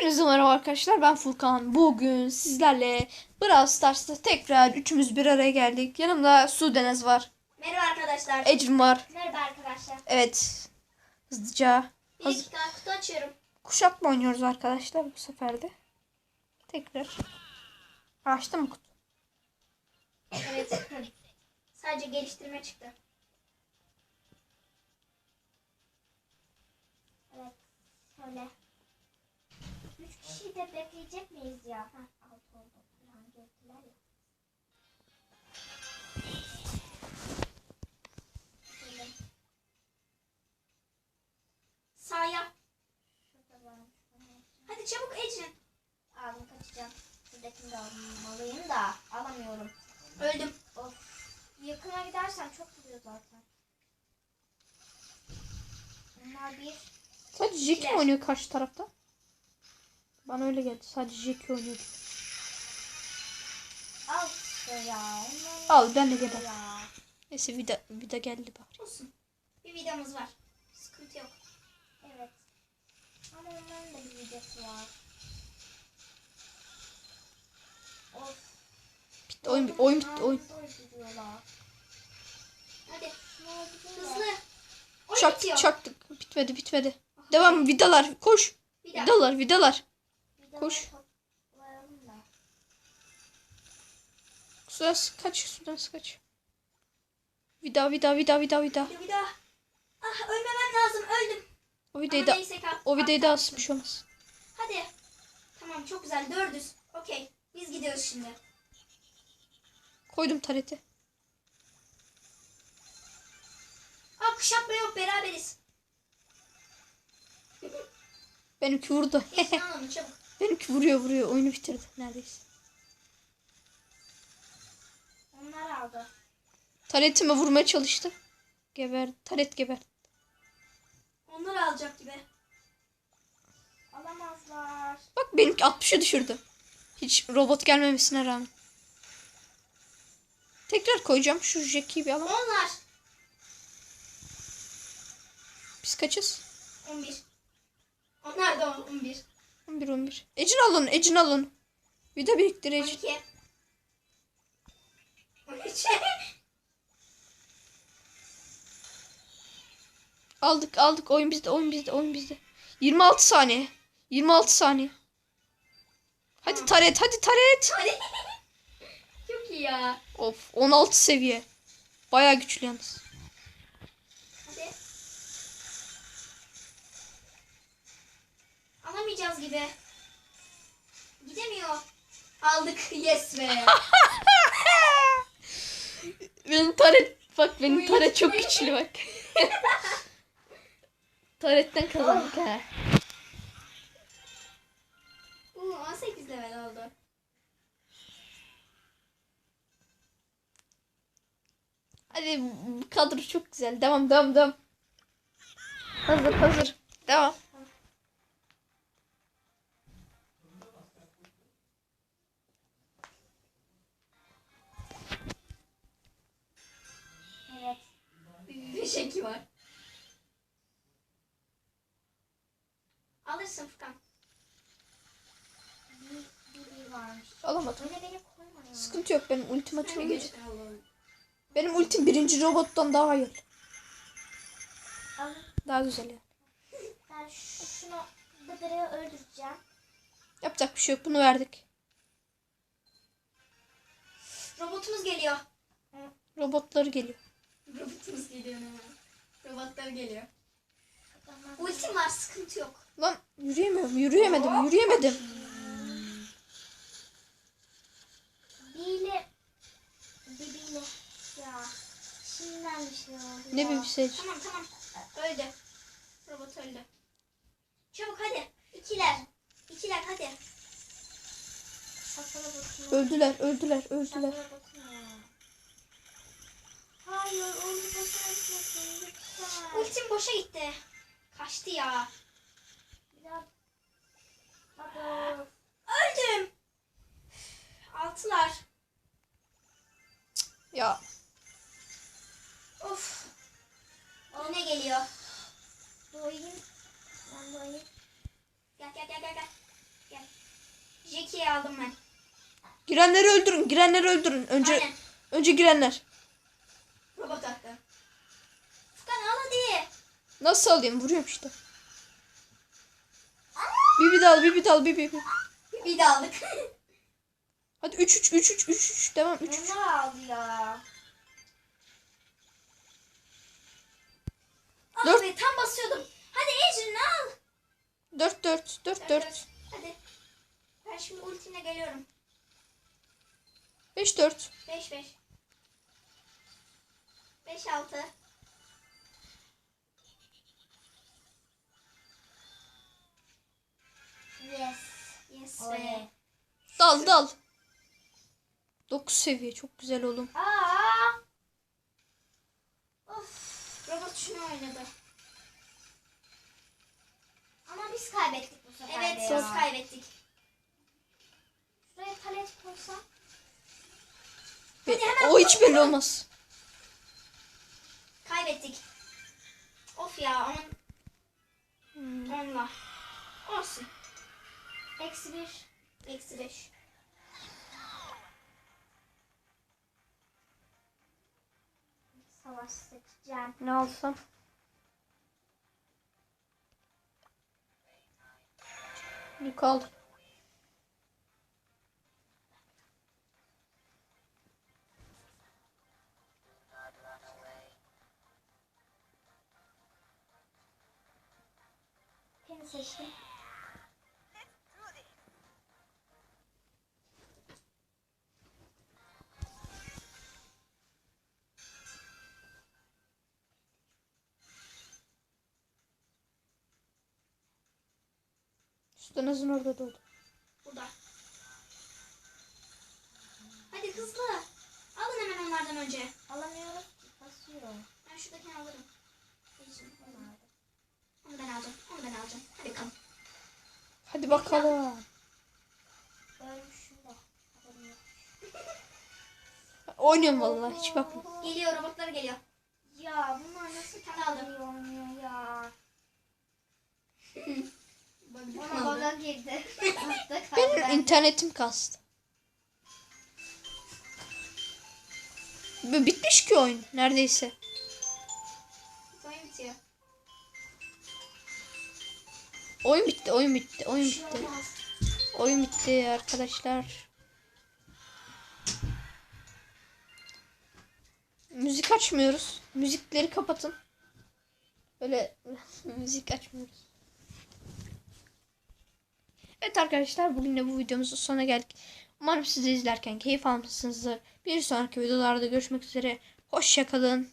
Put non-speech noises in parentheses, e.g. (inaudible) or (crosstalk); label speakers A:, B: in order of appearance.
A: Hepinize merhaba arkadaşlar ben Furkan. Bugün sizlerle Brawl Stars'ta tekrar üçümüz bir araya geldik. Yanımda Su Deniz var.
B: Merhaba arkadaşlar.
A: Ecrin var.
B: Merhaba arkadaşlar.
A: Evet. Hızlıca.
B: Bir tane kutu açıyorum.
A: Kuşatma oynuyoruz arkadaşlar bu sefer de. Tekrar. Açtım mı kutu?
B: Evet. (laughs) Sadece geliştirme çıktı. Evet. Şöyle. Üç kişiyi de bekleyecek miyiz ya? Heh, altı oldu. Falan geldiler ya. Sağa. Şurada varmış. Hadi çabuk Ecrin. Aldım kaçacağım. Şuradakini de almalıyım da alamıyorum. Öldüm. Of. Yakına gidersem çok vuruyor zaten. Bunlar bir.
A: Sadece Jackie mi oynuyor karşı tarafta? Bana öyle geldi. Sadece Jackie oynuyor. gibi.
B: Al ya.
A: Ben de geber.
B: ya.
A: Neyse vida, vida geldi bari.
B: Olsun. Bir vidamız var. Sıkıntı yok. Evet. Ama onların da bir vidası var. Of.
A: Bitti oyun, oyun bitti oyun.
B: Hadi. Hızlı. Oyun
A: Çaktık
B: bitiyor.
A: çaktık. Bitmedi bitmedi. Devam vidalar koş.
B: Daha.
A: Vidalar vidalar. Koş. Sudan kaç sudan kaç. Vida vida vida vida vida.
B: Daha. Ah ölmemem lazım. Öldüm.
A: O vidayı da o vidayı da asmış olmaz.
B: Hadi. Tamam çok güzel. Dördüz. Okey. Biz gidiyoruz şimdi.
A: Koydum tareti.
B: Aa kuşatma yok. Beraberiz.
A: Benimki vurdu.
B: Geçin al onu çabuk.
A: Benimki vuruyor vuruyor. Oyunu bitirdi neredeyse.
B: Onlar aldı.
A: Taretime vurmaya çalıştı. Geber. Taret geber.
B: Onlar alacak gibi. Alamazlar.
A: Bak benimki 60'a düşürdü. Hiç robot gelmemesine rağmen. Tekrar koyacağım. Şu Jackie'yi bir alalım.
B: Onlar.
A: Biz kaçız?
B: 11. Onlar da 11.
A: 11 11. Ecin al onu. Ecin al onu. Vida biriktir Ecin.
B: 12. 13. (laughs)
A: Aldık aldık. Oyun bizde. Oyun bizde. Oyun bizde. 26 saniye. 26 saniye. Hadi taret. Hadi taret. (laughs)
B: Çok iyi ya.
A: Of 16 seviye. Baya güçlü yalnız.
B: Hadi. Alamayacağız gibi. Gidemiyor. Aldık. (laughs) Yes be.
A: Benim taret bak benim taret çok güçlü bak. (laughs) Taretten kazandık ha.
B: Uuu 18 level oldu.
A: Hadi kadro çok güzel. Devam devam devam. Hazır hazır. Devam.
B: Şeki var. Alırsın Furkan. Bir, bir varmış.
A: Alamadım.
B: Öyle beni koyma ya.
A: Sıkıntı yok benim ultim açılınca.
B: geç.
A: Benim ultim birinci robottan daha iyi.
B: Alın.
A: Daha güzel yani.
B: Ben şu- şunu bıdırığı öldüreceğim.
A: Yapacak bir şey yok. Bunu verdik.
B: Robotumuz geliyor.
A: Robotları geliyor.
B: Robotumuz geliyor. Robotlar geliyor. Ultim var sıkıntı yok.
A: Lan yürüyemiyorum. Yürüyemedim. Yürüyemedim.
B: Bile Bibiyle ya şimdiden bir şey oldu
A: Ne
B: ya.
A: bir şey.
B: Tamam tamam öldü. Robot öldü. Çabuk hadi. İkiler. İkiler hadi. Sakala bakın.
A: Öldüler. Öldüler. Öldüler.
B: Sakala bakın ya. Hayır onu. Ultim boşa gitti. Kaçtı ya. Öldüm. Altılar.
A: Ya
B: Of. Yine geliyor. Doyayım. Ben doyayım. Gel gel gel gel gel. Jackie'yi aldım ben.
A: Girenleri öldürün. Girenleri öldürün. Önce
B: Aynen.
A: önce girenler.
B: Robot attı.
A: Nasıl alayım? Vuruyorum işte. Bibi dal, bibi dal, bibi. bibi.
B: Bir de aldık.
A: Hadi 3 3 3 3 3 3 devam 3 3.
B: Onlar aldı ya.
A: Dört.
B: Abi tam basıyordum. Hadi Ecrin al.
A: 4 4 4 4
B: Hadi. Ben şimdi ultimle geliyorum.
A: 5 4.
B: 5 5. 5 6. Yes. Yes be.
A: Dal dal. 9 seviye çok güzel oğlum.
B: Aa. Of. Robot şunu oynadı.
C: Ama biz kaybettik bu sefer
B: Evet biz
C: ya.
B: kaybettik.
C: Şuraya talet koysam.
A: Be-
B: Hadi hemen
A: o hiç belli olmaz.
B: Kaybettik. Of ya onun
A: Hmm.
B: onunla. Olsun.
C: Eksi bir.
B: Eksi 5.
C: Savaş seçeceğim.
A: Ne? Yük aldım.
C: Seni seçtim.
A: Üstünüzün orada doğdu.
B: Burada. Hadi hızlı. Alın hemen onlardan önce.
C: Alamıyorum. Basıyor.
B: Ben şuradakini alırım. Onu ben alacağım. Onu ben alacağım. Hadi bakalım.
A: Hadi bakalım.
C: Ölmüşüm de.
A: Oynuyorum vallahi hiç bakma.
B: Geliyor robotlar geliyor.
C: Ya bunlar nasıl
B: tane aldım.
C: takılıyor oynuyor ya.
B: Bak,
C: Bana baga girdi.
A: Benim internetim kastı. Bitmiş ki oyun neredeyse.
B: Oyun bitiyor.
A: Oyun bitti, oyun bitti, oyun
B: şey
A: bitti. Oyun bitti arkadaşlar. Müzik açmıyoruz. Müzikleri kapatın. Böyle (laughs) müzik açmıyoruz. Evet arkadaşlar bugün de bu videomuzun sonuna geldik. Umarım siz izlerken keyif almışsınızdır. Bir sonraki videolarda görüşmek üzere. Hoşçakalın.